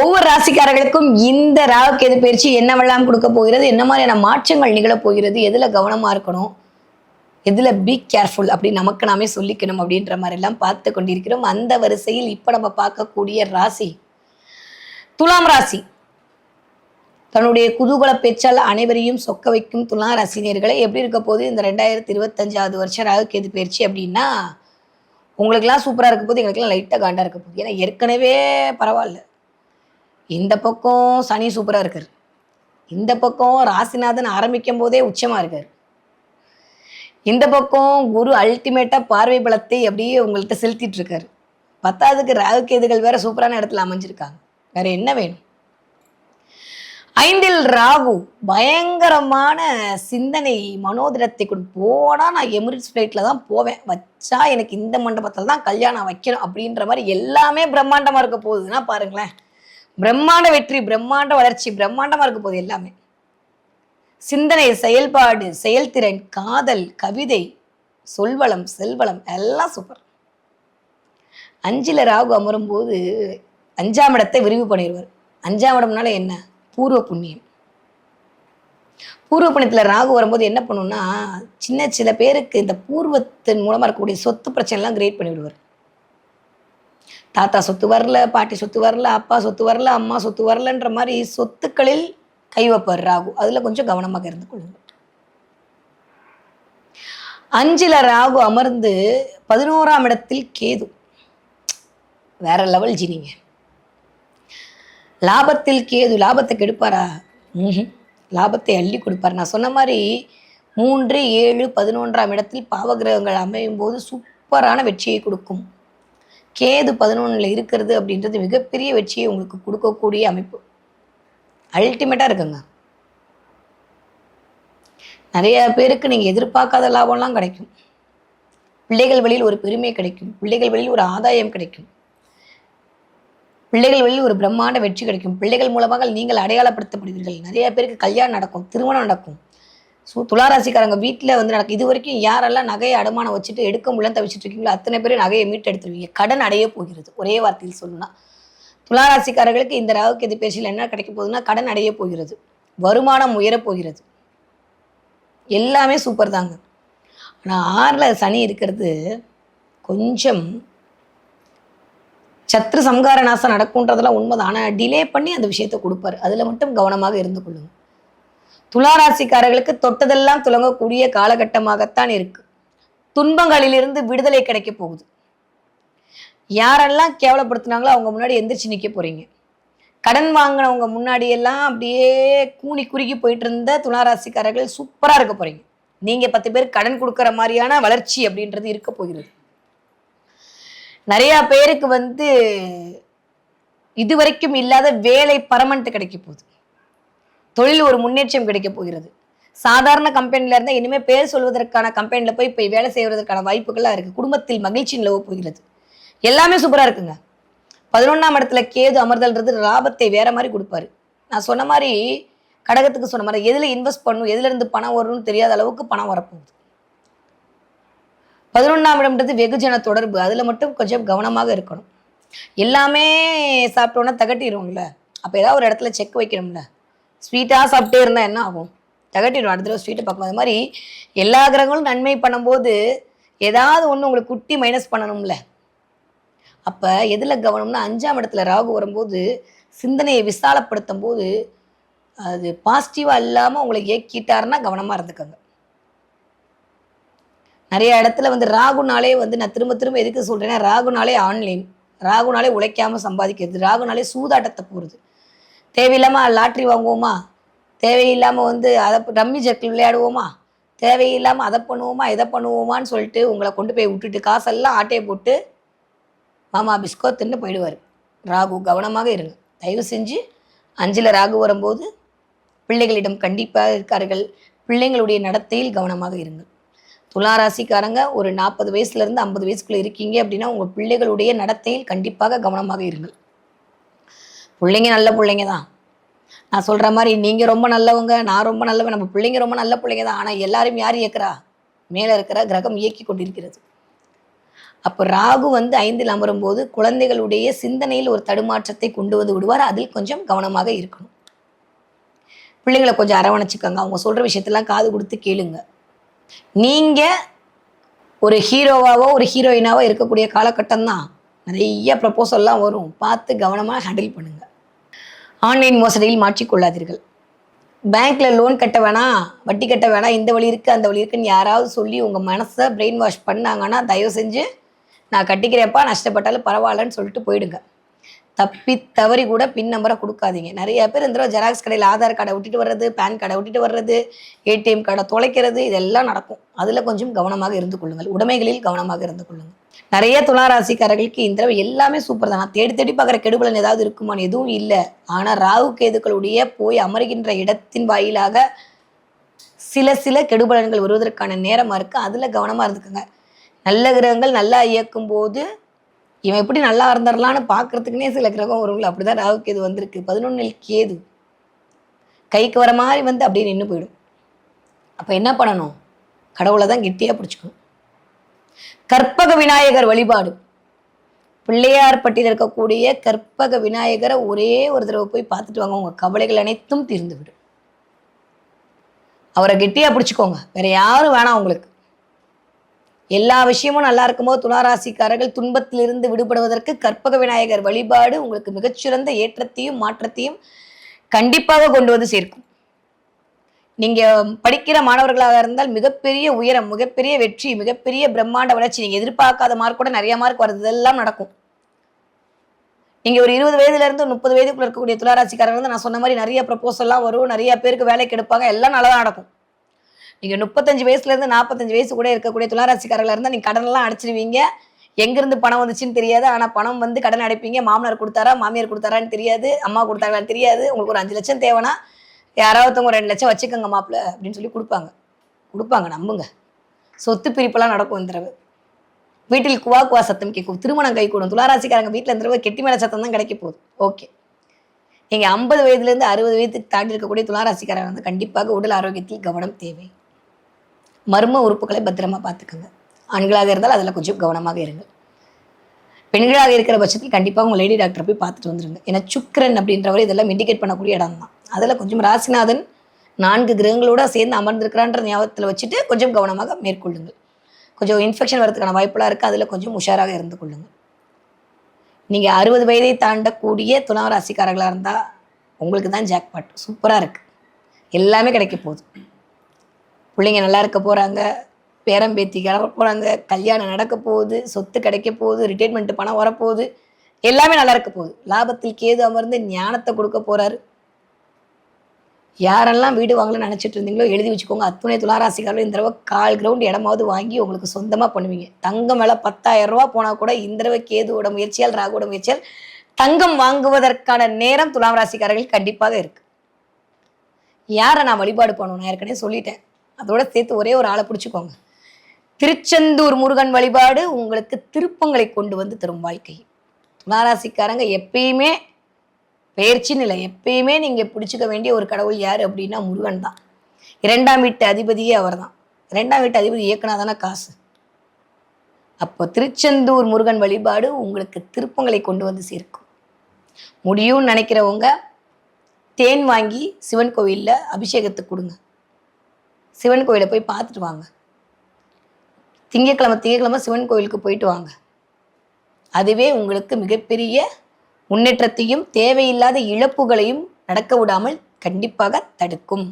ஒவ்வொரு ராசிக்காரர்களுக்கும் இந்த ராகு எது பயிற்சி என்னவெல்லாம் கொடுக்க போகிறது? என்ன மாதிரியான மாற்றங்கள் நிகழப் போகிறது? எதுல கவனமா இருக்கணும்? எதுல பி கேர்ஃபுல் அப்படி நமக்கு நாமே சொல்லிக்கணும் அப்படின்ற மாதிரி எல்லாம் பார்த்து கொண்டிருக்கிறோம். அந்த வரிசையில் இப்ப நம்ம பார்க்கக்கூடிய ராசி. துலாம் ராசி. தன்னுடைய குதூகல பேச்சால் அனைவரையும் சொக்க வைக்கும் துலாம் ரசிகர்களை எப்படி இருக்க போது இந்த ரெண்டாயிரத்தி இருபத்தஞ்சாவது வருஷம் ராகு கேது பயிற்சி அப்படின்னா உங்களுக்கெல்லாம் சூப்பராக இருக்க போது எங்களுக்கெல்லாம் லைட்டாக காண்டாக இருக்க போகுது. ஏன்னா ஏற்கனவே பரவாயில்ல. இந்த பக்கம் சனி சூப்பராக இருக்கார். இந்த பக்கம் ராசிநாதன் ஆரம்பிக்கும் போதே உச்சமாக இருக்கார். இந்த பக்கம் குரு அல்டிமேட்டாக பார்வை பலத்தை அப்படியே உங்கள்கிட்ட செலுத்திட்டு இருக்காரு. பத்தாவதுக்கு ராகு கேதுகள் வேற சூப்பரான இடத்துல அமைஞ்சிருக்காங்க. வேற என்ன வேணும்? ஐந்தில் ராகு பயங்கரமான சிந்தனை மனோதிரத்தை கொண்டு போனால் நான் எமிரேட்ஸ் ஃப்ளைட்டில் தான் போவேன். வச்சா எனக்கு இந்த மண்டபத்தில் தான் கல்யாணம் வைக்கணும் அப்படின்ற மாதிரி எல்லாமே பிரம்மாண்டமாக இருக்க போகுதுன்னா பாருங்களேன். பிரம்மாண்ட வெற்றி பிரம்மாண்ட வளர்ச்சி பிரம்மாண்டமாக இருக்க போகுது எல்லாமே. சிந்தனை செயல்பாடு செயல்திறன் காதல் கவிதை சொல்வளம் செல்வளம் எல்லாம் சூப்பர் அஞ்சில் ராகு அமரும் போது அஞ்சாம் இடத்தை விரிவு பண்ணிடுவார் அஞ்சாம் இடம்னால என்ன? பூர்வ புண்ணியம். பூர்வ புண்ணியத்தில் ராகு வரும்போது என்ன பண்ணுன்னா சின்ன சில பேருக்கு இந்த பூர்வத்தின் மூலமாக இருக்கக்கூடிய சொத்து பிரச்சனைலாம் கிரியேட் பண்ணி விடுவார் தாத்தா சொத்து வரல பாட்டி சொத்து வரல அப்பா சொத்து வரல அம்மா சொத்து வரலன்ற மாதிரி சொத்துக்களில் கை வைப்பார் ராகு. அதில் கொஞ்சம் கவனமாக இருந்து கொள்ளுங்கள் அஞ்சில ராகு அமர்ந்து பதினோராம் இடத்தில் கேது. வேற லெவல் ஜினிங்க. லாபத்தில் கேது லாபத்தை கெடுப்பாரா? லாபத்தை அள்ளி கொடுப்பார். நான் சொன்ன மாதிரி மூன்று ஏழு பதினொன்றாம் இடத்தில் பாவகிரகங்கள் அமையும் போது சூப்பரான வெற்றியை கொடுக்கும். கேது பதினொன்றில் இருக்கிறது அப்படின்றது மிகப்பெரிய வெற்றியை உங்களுக்கு கொடுக்கக்கூடிய அமைப்பு. அல்டிமேட்டாக இருக்குங்க. நிறைய பேருக்கு நீங்கள் எதிர்பார்க்காத லாபம்லாம் கிடைக்கும். பிள்ளைகள் வழியில் ஒரு பெருமை கிடைக்கும். பிள்ளைகள் வழியில் ஒரு ஆதாயம் கிடைக்கும். பிள்ளைகள் வழியில் ஒரு பிரம்மாண்ட வெற்றி கிடைக்கும். பிள்ளைகள் மூலமாக நீங்கள் அடையாளப்படுத்தப்படுவீர்கள். நிறைய பேருக்கு கல்யாணம் நடக்கும் திருமணம் நடக்கும். ஸோ துளாராசிக்காரங்க வீட்டில் வந்து நடக்கும் இது வரைக்கும் யாரெல்லாம் நகையை அடமானம் வச்சுட்டு எடுக்க முடியலன்னு தவிச்சிட்டு இருக்கீங்களோ அத்தனை பேரும் நகையை மீட்டு எடுத்துருவீங்க. கடன் அடைய போகிறது ஒரே வார்த்தையில் சொல்லணும்னா. துளாராசிக்காரர்களுக்கு இந்த ராகுக்கு எது பேசியில் என்ன கிடைக்க போகுதுன்னா கடன் அடைய போகிறது வருமானம் உயரப் போகிறது. எல்லாமே சூப்பர் தாங்க. ஆனால் ஆறில் சனி இருக்கிறது கொஞ்சம் சத்ரு சம்கார நாசம் நடக்கும்ன்றதெல்லாம் உண்மைதான். ஆனால் டிலே பண்ணி அந்த விஷயத்தை கொடுப்பாரு. அதில் மட்டும் கவனமாக இருந்து கொள்ளுங்கள் துளாராசிக்காரர்களுக்கு தொட்டதெல்லாம் துலங்கக்கூடிய காலகட்டமாகத்தான் இருக்கு. துன்பங்களிலிருந்து விடுதலை கிடைக்க போகுது. யாரெல்லாம் கேவலப்படுத்துனாங்களோ அவங்க முன்னாடி எந்திரிச்சு நிற்க போறீங்க. கடன் வாங்கினவங்க முன்னாடி எல்லாம் அப்படியே கூனி குறுகி போயிட்டு இருந்த துளாராசிக்காரர்கள் சூப்பராக இருக்க போறீங்க. நீங்க பத்து பேர் கடன் கொடுக்குற மாதிரியான வளர்ச்சி அப்படின்றது இருக்க போகிறது. நிறைய பேருக்கு வந்து இதுவரைக்கும் இல்லாத வேலை பர்மனண்ட் கிடைக்க போகுது. தொழில் ஒரு முன்னேற்றம் கிடைக்க போகிறது. சாதாரண கம்பெனில இருந்தா இனிமே பேர் சொல்வதற்கான கம்பெனில போய் போய் வேலை செய்வதற்கான வாய்ப்புகள்லாம் இருக்கு. குடும்பத்தில் மகிழ்ச்சி நிலவ போகிறது. எல்லாமே சூப்பரா இருக்குங்க. பதினொன்றாம் இடத்துல கேது அமர்தல்ன்றது லாபத்தை வேற மாதிரி கொடுப்பாரு. நான் சொன்ன மாதிரி கடகத்துக்கு சொன்ன மாதிரி எதுல இன்வெஸ்ட் பண்ணும் எதுல இருந்து பணம் வரும்னு தெரியாத அளவுக்கு பணம் வரப்போகுது. பதினொன்றாம் இடம்ன்றது வெகுஜன தொடர்பு. அதுல மட்டும் கொஞ்சம் கவனமாக இருக்கணும். எல்லாமே சாப்பிட்டோன்னா தகட்டிடுவோம்ல அப்போ ஏதாவது ஒரு இடத்துல செக் வைக்கணும்ல. ஸ்வீட்டாக சாப்பிட்டே இருந்தால் என்ன ஆகும்? தகட்டிடும். அடுத்த தடவை ஸ்வீட்டை பார்க்கும். அது மாதிரி எல்லா கிரகங்களும் நன்மை பண்ணும்போது ஏதாவது ஒன்று உங்களுக்கு குட்டி மைனஸ் பண்ணணும்ல. அப்போ எதில் கவனம்னா அஞ்சாம் இடத்துல ராகு வரும்போது சிந்தனையை விசாலப்படுத்தும் போது அது பாசிட்டிவாக இல்லாமல் உங்களை ஏக்கிட்டாருன்னா கவனமாக இருந்துக்கோங்க. நிறைய இடத்துல வந்து ராகுனாலே வந்து நான் திரும்ப திரும்ப எதுக்கு சொல்கிறேன்னா ராகுனாலே ஆன்லைன் ராகுனாலே உழைக்காமல் சம்பாதிக்கிறது ராகுனாலே சூதாட்டத்தை போகிறது தேவையில்லாமல் லாட்ரி வாங்குவோமா? தேவையில்லாமல் வந்து அதை ரம்மி ஜக்கில் விளையாடுவோமா? தேவையில்லாமல் அதை பண்ணுவோமா இதை பண்ணுவோமான்னு சொல்லிட்டு உங்களை கொண்டு போய் விட்டுட்டு காசெல்லாம் ஆட்டையை போட்டு மாமா பிஸ்கோ தின்னு போயிடுவார். ராகு கவனமாக இருங்க. தயவு செஞ்சு அஞ்சில் ராகு வரும்போது பிள்ளைகளிடம் கண்டிப்பாக இருக்கார்கள். பிள்ளைங்களுடைய நடத்தையில் கவனமாக இருங்கள் துளாராசிக்காரங்க ஒரு நாற்பது வயசுலேருந்து ஐம்பது வயசுக்குள்ளே இருக்கீங்க அப்படின்னா உங்கள் பிள்ளைகளுடைய நடத்தையில் கண்டிப்பாக கவனமாக இருங்கள். பிள்ளைங்க நல்ல பிள்ளைங்க தான் நான் சொல்கிற மாதிரி நீங்கள் ரொம்ப நல்லவங்க நான் ரொம்ப நல்லவன் நம்ம பிள்ளைங்க ரொம்ப நல்ல பிள்ளைங்க தான் ஆனால் எல்லாரும் யார் இயக்கிறா? மேலே இருக்கிற கிரகம் இயக்கி கொண்டிருக்கிறது. அப்போ ராகு வந்து ஐந்தில் அமரும் போது குழந்தைகளுடைய சிந்தனையில் ஒரு தடுமாற்றத்தை கொண்டு வந்து விடுவார். அதில் கொஞ்சம் கவனமாக இருக்கணும். பிள்ளைங்களை கொஞ்சம் அரவணைச்சிக்கோங்க. அவங்க சொல்கிற விஷயத்தெல்லாம் காது கொடுத்து கேளுங்க. நீங்கள் ஒரு ஹீரோவாவோ ஒரு ஹீரோயினாவோ இருக்கக்கூடிய காலகட்டம் தான் நிறைய ப்ரப்போசல்லாம் வரும். பார்த்து கவனமாக ஹேண்டில் பண்ணுங்கள் ஆன்லைன் மோசடியில் மாற்றிக்கொள்ளாதீர்கள். பேங்க்ல லோன் கட்ட வேணாம் வட்டி கட்ட வேணாம் இந்த வழி இருக்குது அந்த வழி இருக்குன்னு யாராவது சொல்லி உங்கள் மனசை பிரெயின் வாஷ் பண்ணாங்கன்னா தயவு செஞ்சு நான் கட்டிக்கிறேன்ப்பா நஷ்டப்பட்டாலும் பரவாயில்லன்னு சொல்லிட்டு போயிடுங்க. தப்பி தவறி கூட பின் நம்பரை கொடுக்காதீங்க. நிறைய பேர் இந்த ஜெராக்ஸ் கடையில் ஆதார் கார்டை விட்டுட்டு வர்றது பேன் கார்டை விட்டுட்டு வர்றது ஏடிஎம் கார்டை தொலைக்கிறது இதெல்லாம் நடக்கும். அதில் கொஞ்சம் கவனமாக இருந்து கொள்ளுங்கள். உடைமைகளில் கவனமாக இருந்து கொள்ளுங்கள். நிறைய துளாராசிக்காரர்களுக்கு இந்த தடவை எல்லாமே சூப்பர் தான். நான் தேடி தேடி பார்க்குற கெடுபலன் ஏதாவது இருக்குமான்னு எதுவும் இல்லை. ஆனால் ராகு கேதுக்களுடைய போய் அமர்கின்ற இடத்தின் வாயிலாக சில சில கெடுபலன்கள் வருவதற்கான நேரமாக இருக்குது அதில் கவனமாக இருந்துக்கோங்க. நல்ல கிரகங்கள் நல்லா இயக்கும் போது இவன் எப்படி நல்லா இருந்துடலான்னு பார்க்கறதுக்குனே சில கிரகம் வரும்ல. அப்படிதான் ராகு கேது வந்திருக்கு. பதினொன்னில் கேது. கைக்கு வர மாதிரி வந்து அப்படியே நின்று போயிடும். அப்போ என்ன பண்ணணும்? கடவுளை தான் கெட்டியாக பிடிச்சிக்கணும். கற்பக விநாயகர் வழிபாடு. பிள்ளையார்பட்டியில் இருக்கக்கூடிய கற்பக விநாயகரை ஒரே ஒரு தடவை போய் பார்த்துட்டு வாங்க. உங்கள் கவலைகள் அனைத்தும் தீர்ந்து விடும். அவரை கெட்டியாக பிடிச்சிக்கோங்க. வேற யாரும் வேணாம் உங்களுக்கு. எல்லா விஷயமும் நல்லா இருக்கும்போது துளாராசிக்காரர்கள் துன்பத்திலிருந்து விடுபடுவதற்கு கற்பக விநாயகர் வழிபாடு உங்களுக்கு மிகச்சிறந்த ஏற்றத்தையும் மாற்றத்தையும் கண்டிப்பாக கொண்டு வந்து சேர்க்கும். நீங்க படிக்கிற மாணவர்களாக இருந்தால் மிகப்பெரிய உயரம் மிகப்பெரிய வெற்றி மிகப்பெரிய பிரம்மாண்ட வளர்ச்சி நீங்க எதிர்பார்க்காத மார்க் கூட நிறைய மார்க் வருது. இதெல்லாம் நடக்கும். நீங்க ஒரு இருபது வயதுல இருந்து முப்பது வயதுக்குள்ள இருக்கக்கூடிய துளாராசிக்காரர்கள் வந்து நான் சொன்ன மாதிரி நிறைய ப்ரப்போசல்லாம் வரும். நிறைய பேருக்கு வேலைக்கு எடுப்பாங்க. எல்லாம் நல்லா நடக்கும். நீங்க முப்பத்தஞ்சு வயசுல இருந்து நாற்பத்தஞ்சு வயசு கூட இருக்கக்கூடிய துளாராசிக்காரர்களா இருந்தால் நீங்க கடனெல்லாம் அடைச்சிருவீங்க. எங்கிருந்து பணம் வந்துச்சுன்னு தெரியாது. ஆனா பணம் வந்து கடன் அடைப்பீங்க. மாமனார் கொடுத்தாரா மாமியார் கொடுத்தாரான்னு தெரியாது. அம்மா கொடுத்தாங்களான்னு தெரியாது. உங்களுக்கு ஒரு அஞ்சு லட்சம் தேவைன்னா யாராவது ரெண்டு லட்சம் வச்சுக்கோங்க மாப்பிள்ள அப்படின்னு சொல்லி கொடுப்பாங்க. கொடுப்பாங்க நம்புங்க. சொத்து பிரிப்பெல்லாம் நடக்கும் இந்த தடவை. வீட்டில் குவா குவா சத்தம் கேட்கும். திருமணம் கை கூடும். துளாராசிக்காரங்க வீட்டில் இந்த தடவை கெட்டி மேலே சத்தம் தான் கிடைக்க போகுது. ஓகே. நீங்கள் ஐம்பது வயதுலேருந்து அறுபது வயதுக்கு தாண்டி இருக்கக்கூடிய துளாராசிக்காரங்க வந்து கண்டிப்பாக உடல் ஆரோக்கியத்தில் கவனம் தேவை. மர்ம உறுப்புகளை பத்திரமா பார்த்துக்கோங்க. ஆண்களாக இருந்தால் அதில் கொஞ்சம் கவனமாக இருங்கள். பெண்களாக இருக்கிற பட்சத்தில் கண்டிப்பாக உங்கள் லேடி டாக்டர் போய் பார்த்துட்டு வந்துருங்க. ஏன்னா சுக்கிரன் அப்படின்றவர் இதெல்லாம் இண்டிகேட் பண்ணக்கூடிய இடம் தான். அதில் கொஞ்சம் ராசிநாதன் நான்கு கிரகங்களோட சேர்ந்து அமர்ந்திருக்கிறான்ற ஞாபகத்தில் வச்சுட்டு கொஞ்சம் கவனமாக மேற்கொள்ளுங்கள். கொஞ்சம் இன்ஃபெக்ஷன் வரதுக்கான வாய்ப்பெல்லாம் இருக்குது அதில் கொஞ்சம் உஷாராக இருந்து கொள்ளுங்கள். நீங்கள் அறுபது வயதை தாண்டக்கூடிய துலாம் ராசிக்காரர்களாக இருந்தால் உங்களுக்கு தான் ஜாக்பாட் சூப்பராக இருக்குது எல்லாமே கிடைக்க போகுது. பிள்ளைங்க நல்லா இருக்க போகிறாங்க பேரம்பேத்தி கிளம்ப போகிறாங்க கல்யாணம் நடக்க போகுது சொத்து கிடைக்க போகுது ரிட்டைர்மெண்ட் பணம் வரப்போகுது எல்லாமே நல்லா இருக்க போகுது. லாபத்தில் கேது அமர்ந்து ஞானத்தை கொடுக்க போறாரு. யாரெல்லாம் வீடு வாங்கலாம்னு நினச்சிட்டு இருந்தீங்களோ எழுதி வச்சுக்கோங்க. அத்துணை துளாராசிக்காரர்கள் இந்த தடவை கால் கிரவுண்ட் இடமாவது வாங்கி உங்களுக்கு சொந்தமாக பண்ணுவீங்க. தங்கம் விலை பத்தாயிரம் ரூபா போனால் கூட இந்த தடவை கேதுவோட முயற்சியால் ராகுவோட முயற்சியால் தங்கம் வாங்குவதற்கான நேரம் துலாம் ராசிக்காரர்கள் கண்டிப்பாக இருக்கு. யாரை நான் வழிபாடு பண்ணணும்? நான் ஏற்கனவே சொல்லிட்டேன். அதோட சேர்த்து ஒரே ஒரு ஆளை பிடிச்சிக்கோங்க. திருச்செந்தூர் முருகன் வழிபாடு உங்களுக்கு திருப்பங்களை கொண்டு வந்து தரும் வாழ்க்கை. துளாராசிக்காரங்க எப்பயுமே பெயர்ச்சின்னு இல்லை எப்பயுமே நீங்கள் பிடிச்சிக்க வேண்டிய ஒரு கடவுள் யார் அப்படின்னா முருகன் தான். இரண்டாம் வீட்டு அதிபதியே அவர் தான் இரண்டாம் வீட்டு அதிபதி இயக்குனா தானே காசு. அப்போ திருச்செந்தூர் முருகன் வழிபாடு உங்களுக்கு திருப்பங்களை கொண்டு வந்து சேர்க்கும். முடியும்னு நினைக்கிறவங்க தேன் வாங்கி சிவன் கோவிலில் அபிஷேகத்துக்கு கொடுங்க. சிவன் கோயிலை போய் பார்த்துட்டு வாங்க. திங்கக்கிழமை திங்கக்கிழமை சிவன் கோயிலுக்கு போயிட்டு வாங்க. அதுவே உங்களுக்கு மிகப்பெரிய முன்னேற்றத்தையும் தேவையில்லாத இழப்புகளையும் நடக்க விடாமல் கண்டிப்பாக தடுக்கும்.